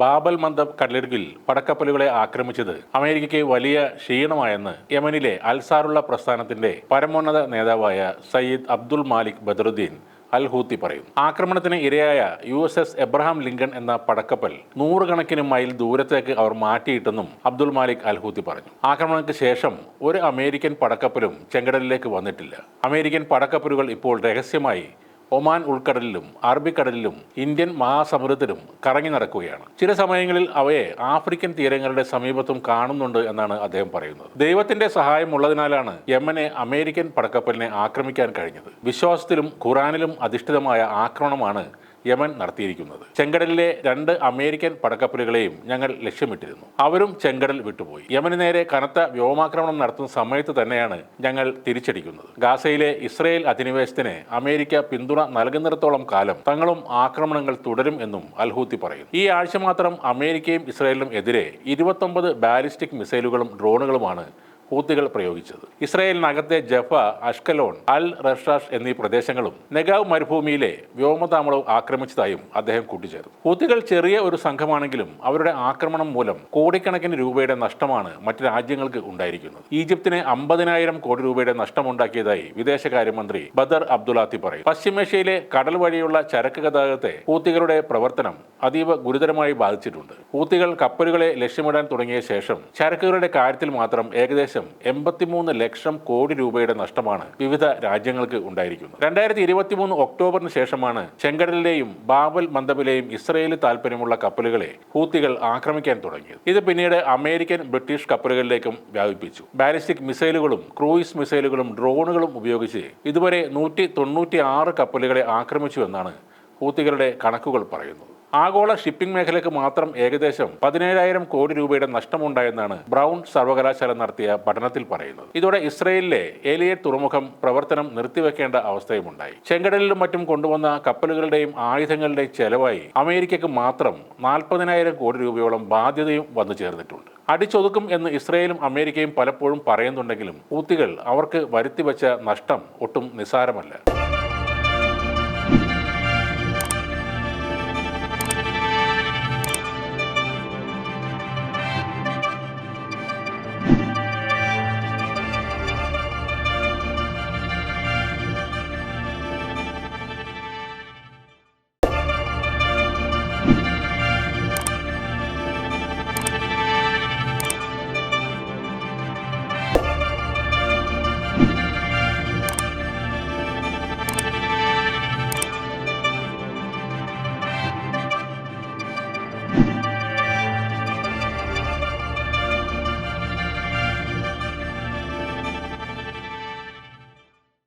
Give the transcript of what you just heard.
ബാബൽ മന്ദബ് കടലിടുക്കിൽ പടക്കപ്പലുകളെ ആക്രമിച്ചത് അമേരിക്കയ്ക്ക് വലിയ ക്ഷീണമായെന്ന് യമനിലെ അൽസാറുള്ള പ്രസ്ഥാനത്തിന്റെ പരമോന്നത നേതാവായ Sayyid Abdul Malik Badruddin al Houthi പറയും. ആക്രമണത്തിന് ഇരയായ U S S Abraham Lincoln എന്ന പടക്കപ്പൽ നൂറുകണക്കിന് മൈൽ ദൂരത്തേക്ക് അവർ മാറ്റിയിട്ടെന്നും അബ്ദുൽ മാലിക് അൽ ഹൂത്തി പറഞ്ഞു. ആക്രമണത്തിന് ശേഷം ഒരു അമേരിക്കൻ പടക്കപ്പലും ചെങ്കടലിലേക്ക് വന്നിട്ടില്ല. അമേരിക്കൻ പടക്കപ്പലുകൾ ഇപ്പോൾ രഹസ്യമായി ഒമാൻ ഉൾക്കടലിലും അറബിക്കടലിലും ഇന്ത്യൻ മഹാസമുദ്രത്തിലും കറങ്ങി നടക്കുകയാണ്. ചില സമയങ്ങളിൽ അവയെ ആഫ്രിക്കൻ തീരങ്ങളുടെ സമീപത്തും കാണുന്നുണ്ട് എന്നാണ് അദ്ദേഹം പറയുന്നത്. ദൈവത്തിന്റെ സഹായം ഉള്ളതിനാലാണ് യമനെ അമേരിക്കൻ പടക്കപ്പലിനെ ആക്രമിക്കാൻ കഴിഞ്ഞത്. വിശ്വാസത്തിലും ഖുറാനിലും അധിഷ്ഠിതമായ ആക്രമണമാണ് യമൻ നടത്തിയിരിക്കുന്നത്. ചെങ്കടലിലെ രണ്ട് അമേരിക്കൻ പടക്കപ്പലുകളെയും ഞങ്ങൾ ലക്ഷ്യമിട്ടിരുന്നു. അവരും ചെങ്കടൽ വിട്ടുപോയി. യമന് നേരെ കനത്ത വ്യോമാക്രമണം നടത്തുന്ന സമയത്ത് തന്നെയാണ് ഞങ്ങൾ തിരിച്ചടിക്കുന്നത്. ഗാസയിലെ ഇസ്രയേൽ അധിനിവേശത്തിന് അമേരിക്ക പിന്തുണ നൽകുന്നിടത്തോളം കാലം തങ്ങളും ആക്രമണങ്ങൾ തുടരും എന്നും അൽഹൂത്തി പറയുന്നു. ഈ ആഴ്ച മാത്രം അമേരിക്കയും ഇസ്രയേലിനും എതിരെ ഇരുപത്തൊമ്പത് ബാലിസ്റ്റിക് മിസൈലുകളും ഡ്രോണുകളുമാണ് ഹൂത്തികൾ പ്രയോഗിച്ചത്. ഇസ്രായേലിനകത്തെ ജഫ അഷ്കലോൺ അൽ റഷാഷ് എന്നീ പ്രദേശങ്ങളും നെഗാവ് മരുഭൂമിയിലെ വ്യോമതാമളവും ആക്രമിച്ചതായും അദ്ദേഹം കൂട്ടിച്ചേർത്തു. ഹൂത്തികൾ ചെറിയ ഒരു സംഘമാണെങ്കിലും അവരുടെ ആക്രമണം മൂലം കോടിക്കണക്കിന് രൂപയുടെ നഷ്ടമാണ് മറ്റ് രാജ്യങ്ങൾക്ക് ഉണ്ടായിരിക്കുന്നത്. ഈജിപ്തിന് അമ്പതിനായിരം കോടി രൂപയുടെ നഷ്ടമുണ്ടാക്കിയതായി വിദേശകാര്യമന്ത്രി ബദർ അബ്ദുലാത്തി പറയും പശ്ചിമേഷ്യയിലെ കടൽ വഴിയുള്ള ചരക്ക് ഗതാഗതത്തെ ഹൂത്തികളുടെ പ്രവർത്തനം അതീവ ഗുരുതരമായി ബാധിച്ചിട്ടുണ്ട്. ഹൂത്തികൾ കപ്പലുകളെ ലക്ഷ്യമിടാൻ തുടങ്ങിയ ശേഷം ചരക്കുകളുടെ കാര്യത്തിൽ മാത്രം ഏകദേശം എൺപത്തിമൂന്ന് ലക്ഷം കോടി രൂപയുടെ നഷ്ടമാണ് വിവിധ രാജ്യങ്ങൾക്ക് ഉണ്ടായിരിക്കുന്നത്. രണ്ടായിരത്തി ഇരുപത്തിമൂന്ന് ഒക്ടോബറിന് ശേഷമാണ് ചെങ്കടലിലെയും ബാബൽ മന്ദബിലെയും ഇസ്രയേലി താൽപ്പര്യമുള്ള കപ്പലുകളെ ഹൂത്തികൾ ആക്രമിക്കാൻ തുടങ്ങിയത്. ഇത് പിന്നീട് അമേരിക്കൻ ബ്രിട്ടീഷ് കപ്പലുകളിലേക്കും വ്യാപിപ്പിച്ചു. ബാലിസ്റ്റിക് മിസൈലുകളും ക്രൂയിസ് മിസൈലുകളും ഡ്രോണുകളും ഉപയോഗിച്ച് ഇതുവരെ നൂറ്റി തൊണ്ണൂറ്റി ആറ് കപ്പലുകളെ ആക്രമിച്ചു എന്നാണ് ഹൂത്തികളുടെ കണക്കുകൾ പറയുന്നത്. ആഗോള ഷിപ്പിംഗ് മേഖലയ്ക്ക് മാത്രം ഏകദേശം പതിനേഴായിരം കോടി രൂപയുടെ നഷ്ടമുണ്ടായെന്നാണ് ബ്രൗൺ സർവകലാശാല നടത്തിയ പഠനത്തിൽ പറയുന്നത്. ഇതോടെ ഇസ്രയേലിലെ ഏലിയറ്റ് തുറമുഖം പ്രവർത്തനം നിർത്തിവെക്കേണ്ട അവസ്ഥയുമുണ്ടായി. ചെങ്കടലിലും മറ്റും കൊണ്ടുവന്ന കപ്പലുകളുടെയും ആയുധങ്ങളുടെയും ചെലവായി അമേരിക്കയ്ക്ക് മാത്രം നാൽപ്പതിനായിരം കോടി രൂപയോളം ബാധ്യതയും വന്നു ചേർന്നിട്ടുണ്ട്. അടിച്ചൊതുക്കും എന്ന് ഇസ്രയേലും അമേരിക്കയും പലപ്പോഴും പറയുന്നുണ്ടെങ്കിലും ഊത്തികൾ അവർക്ക് വരുത്തിവെച്ച നഷ്ടം ഒട്ടും നിസ്സാരമല്ല.